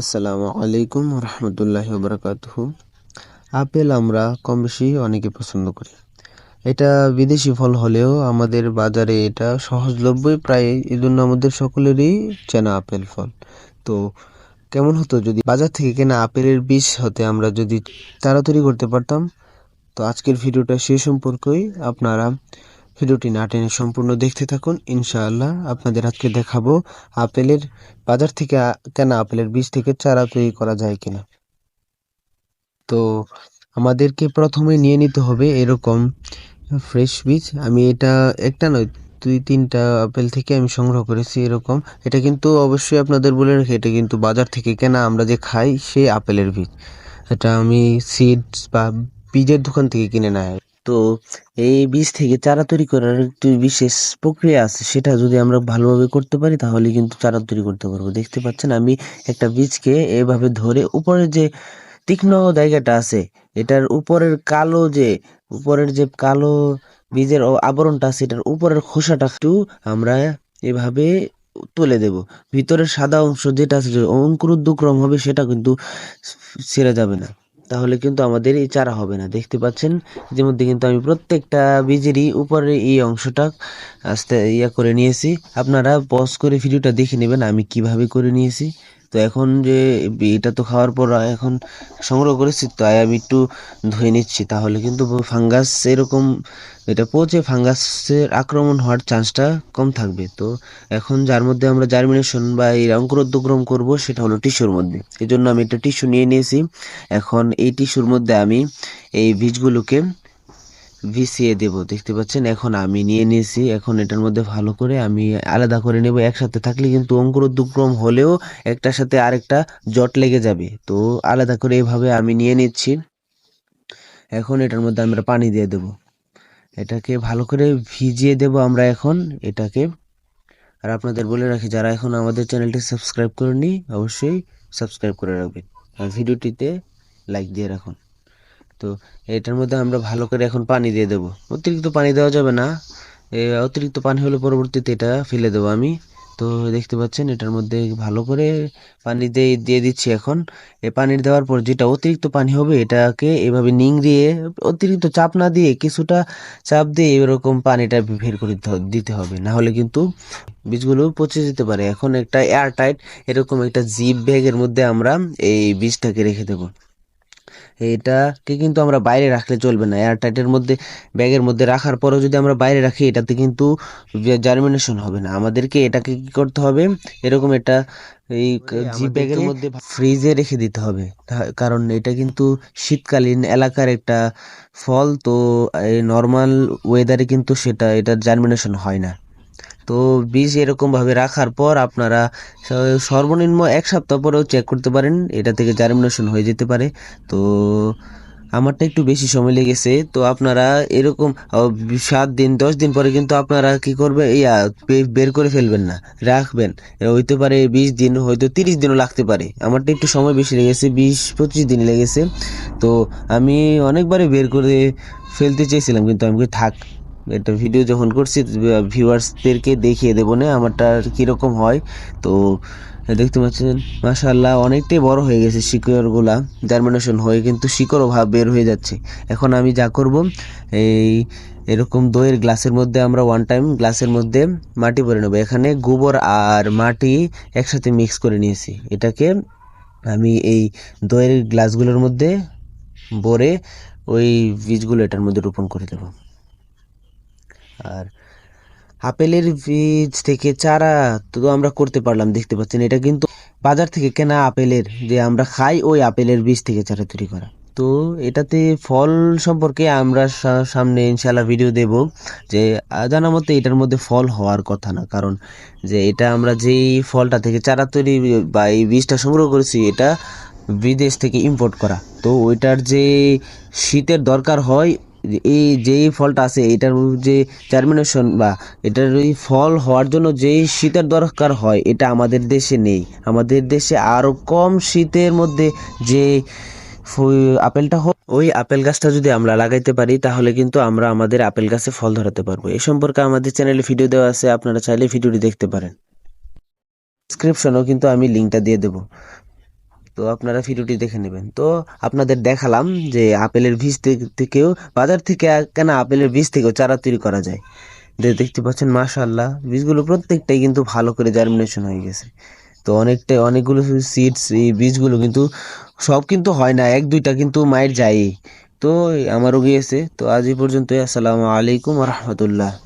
আসসালামু আলাইকুম রহমতুল্লাহি বরকাতুহু আপেল আমরা কম বেশি অনেকে পছন্দ করি। এটা বিদেশি ফল হলেও আমাদের বাজারে এটা সহজলভ্যই প্রায় এই জন্য আমাদের সকলেরই চেনা আপেল ফল। তো কেমন হতো যদি বাজার থেকে কেনা আপেলের বীজ হতে আমরা যদি তাড়াতাড়ি করতে পারতাম? তো আজকের ভিডিওটা সে সম্পর্কেই। আপনারা ভিডিওটি না টেনে সম্পূর্ণ দেখতে থাকুন। ইনশাআল্লাহ আপনাদের আজকে দেখাবো আপেলের বাজার থেকে কেনা আপেলের বীজ থেকে চারা তৈরি করা যায় কিনা। তো আমাদেরকে প্রথমে নিয়ে নিতে হবে এরকম ফ্রেশ বীজ। আমি এটা একটা নয়, দুই, তিনটা আপেল থেকে আমি সংগ্রহ করেছি এরকম। এটা কিন্তু অবশ্যই আপনাদের বলে রাখি, এটা কিন্তু বাজার থেকে কেনা, আমরা যে খাই সেই আপেলের বীজ। এটা আমি সিডস বা বীজের দোকান থেকে কিনে নেয়। তো এই বীজ থেকে চারা তৈরি করার একটি বিশেষ প্রক্রিয়া আছে, সেটা যদি আমরা ভালোভাবে করতে পারি তাহলে কিন্তু চারা তৈরি করতে পারব। দেখতে পাচ্ছেন আমি একটা বীজকে এভাবে ধরে উপরের যে তীক্ষ্ণ জায়গাটা আছে, এটার উপরের কালো যে, উপরের যে কালো বীজের আবরণটা আছে, এটার উপরের খোসাটা একটু আমরা এভাবে তুলে দেব। ভিতরের সাদা অংশ যেটা আছে যে অঙ্কুরোদ্গম হবে সেটা কিন্তু ছেড়ে যাবে না। তাহলে কিন্তু আমাদের এই চারা হবে না। দেখতে পাচ্ছেন? ইতিমধ্যে মধ্যে কিন্তু আমি প্রত্যেকটা বীজেরই উপরে এই অংশটা আস্তে ইয়া করে নিয়েছি। আপনারা পজ করে ভিডিওটা দেখে নেবেন আমি কীভাবে করে নিয়েছি। তো এখন যে এটা তো খাওয়ার পর এখন সংগ্রহ করেছি তাই আমি একটু ধুয়ে নিচ্ছি। তাহলে কিন্তু ফাঙ্গাস এরকম এটা পচে ফাঙ্গাসের আক্রমণ হওয়ার চান্সটা কম থাকবে। তো এখন যার মধ্যে আমরা জার্মিনেশন বা এই অঙ্কুরোদ্গম করব, সেটা হলো টিস্যুর মধ্যে। এই জন্য আমি একটা টিস্যু নিয়ে নিয়েছি। এখন এই টিস্যুর মধ্যে আমি এই বীজগুলোকে ভিসিয়ে দেব, দেখতে পাচ্ছেন? এখন আমি নিয়ে নিয়েছি, এখন এটার মধ্যে ভালো করে আমি আলাদা করে নেব একসাথে। থাকলে কিন্তু অঙ্কুরোদ্গম হলেও একটার সাথে আরেকটা জট লেগে যাবে। তো আলাদা করে এভাবে আমি নিয়ে নিচ্ছি। এখন এটার মধ্যে আমরা পানি দিয়ে দেব। এটাকে ভালো করে ভিজিয়ে দেব আমরা এখন। এটাকে। আর আপনাদের বলে রাখি, যারা এখন আমাদের চ্যানেলটি সাবস্ক্রাইব করেনি অবশ্যই সাবস্ক্রাইব করে রাখবেন। আর ভিডিওটিতে লাইক দিয়ে রাখুন। তো এটার মধ্যে আমরা ভালো করে এখন পানি দিয়ে দেবো। অতিরিক্ত পানি দেওয়া যাবে না। অতিরিক্ত পানি হলে পরবর্তীতে এটা ফেলে দেবো আমি। তো দেখতে পাচ্ছেন এটার মধ্যে ভালো করে পানি দিয়ে দিয়ে দিচ্ছি এখন। এই পানি দেওয়ার পর যেটা অতিরিক্ত পানি হবে এটাকে এভাবে নিংড়িয়ে অতিরিক্ত চাপ না দিয়ে কিছুটা চাপ দিয়ে এরকম পানিটা বের করে দিতে হবে। না হলে কিন্তু বীজগুলো পচে যেতে পারে। এখন একটা এয়ার টাইট এরকম একটা জিপ ব্যাগের মধ্যে আমরা এই বীজটাকে রেখে দেবো। এটাকে কিন্তু আমরা বাইরে রাখলে চলবে না। এয়ার টাইটের মধ্যে ব্যাগের মধ্যে রাখার পরেও যদি আমরা বাইরে রাখি এটাতে কিন্তু জার্মিনেশন হবে না। আমাদেরকে এটাকে কি করতে হবে? এরকম এটা এই জি ব্যাগের মধ্যে ফ্রিজে রেখে দিতে হবে। কারণ এটা কিন্তু শীতকালীন এলাকার একটা ফল তো এই নর্মাল ওয়েদারে কিন্তু সেটা এটা জার্মিনেশন হয় না। তো বীজ এরকম ভাবে রাখার পর আপনারা সর্বনিম্ন এক সপ্তাহ পরেও চেক করতে পারেন, এটা থেকে জার্মিনেশন হয়ে যেতে পারে। তো আমারটা একটু বেশি সময় লেগেছে, তো আপনারা এরকম সাত দিন, দশ দিন পরে কিন্তু আপনারা কি করবে, ইয়া বের করে ফেলবেন না, রাখবেন। হইতে পারে বিশ দিন, হয়তো তিরিশ দিনও লাগতে পারে। আমারটা একটু সময় বেশি লেগেছে, বিশ, পঁচিশ দিন লেগেছে। তো আমি অনেকবারই বের করে ফেলতে চেয়েছিলাম, কিন্তু আমি থাক এটা ভিডিও যখন করছি ভিউয়ার্সদেরকে দেখিয়ে দেবো না, আমারটা কীরকম হয়। তো, দেখতে পাচ্ছেন মাশাল্লাহ অনেকটাই বড় হয়ে গেছে শিকড়গুলা জার্মিনেশন হয়ে কিন্তু শিকড়ও ভাব বের হয়ে যাচ্ছে। এখন আমি যা করব, এই এরকম দইয়ের গ্লাসের মধ্যে আমরা ওয়ান টাইম গ্লাসের মধ্যে মাটি ভরে নেব। এখানে গোবর আর মাটি একসাথে মিক্স করে নিয়েছি। এটাকে আমি এই দইয়ের গ্লাসগুলোর মধ্যে ভরে ওই বীজগুলো এটার মধ্যে রোপণ করে দেবো। আর আপেলের বীজ থেকে চারা তো আমরা করতে পারলাম, দেখতে পাচ্ছেন। এটা কিন্তু বাজার থেকে কেনা আপেলের, যে আমরা খাই ওই আপেলের বীজ থেকে চারা তৈরি করা। তো এটাতে ফল সম্পর্কে আমরা সামনে ইনশাল্লাহ ভিডিও দেব যে জানা মতে এটার মধ্যে ফল হওয়ার কথা না। কারণ যে এটা আমরা যেই ফলটা থেকে চারা তৈরি বা এই বীজটা সংগ্রহ করেছি, এটা বিদেশ থেকে ইম্পোর্ট করা। তো ওইটার যে শীতের দরকার হয় এই যেই ফলটা আছে, এটার যে জার্মিনেশন বা এটার ওই ফল হওয়ার জন্য যেই শীতের দরকার হয়, এটা আমাদের দেশে নেই। আমাদের দেশে আরও কম শীতের মধ্যে যে আপেলটা হোক, ওই আপেল গাছটা যদি আমরা লাগাইতে পারি, তাহলে কিন্তু আমরা আমাদের আপেল গাছে ফল ধরাতে পারব। এই সম্পর্কে আমাদের চ্যানেলে ভিডিও দেওয়া আছে, আপনারা চাইলে ভিডিওটি দেখতে পারেন। ডিসক্রিপশনেও কিন্তু আমি লিঙ্কটা দিয়ে দেবো। তো আপনারা ভিডিওটি দেখে নেবেন। তো আপনাদের দেখালাম যে আপেলের বীজ থেকে- থেকেও বাজার থেকে কেনা আপেলের বীজ থেকেও চারা তৈরি করা যায়। দে- দেখতে পাচ্ছেন, মাশাআল্লাহ, বীজগুলো প্রত্যেকটাই কিন্তু ভালো করে জার্মিনেশন হয়ে গেছে। তো অনেকটাই অনেকগুলো সিডস এই বীজগুলো কিন্তু সব কিন্তু হয় না, এক দুইটা কিন্তু মায়ের যায়ই। তো আমারও গিয়েছে তো আজ এই পর্যন্তই, আসসালামু আলাইকুম রহমতুল্লাহ।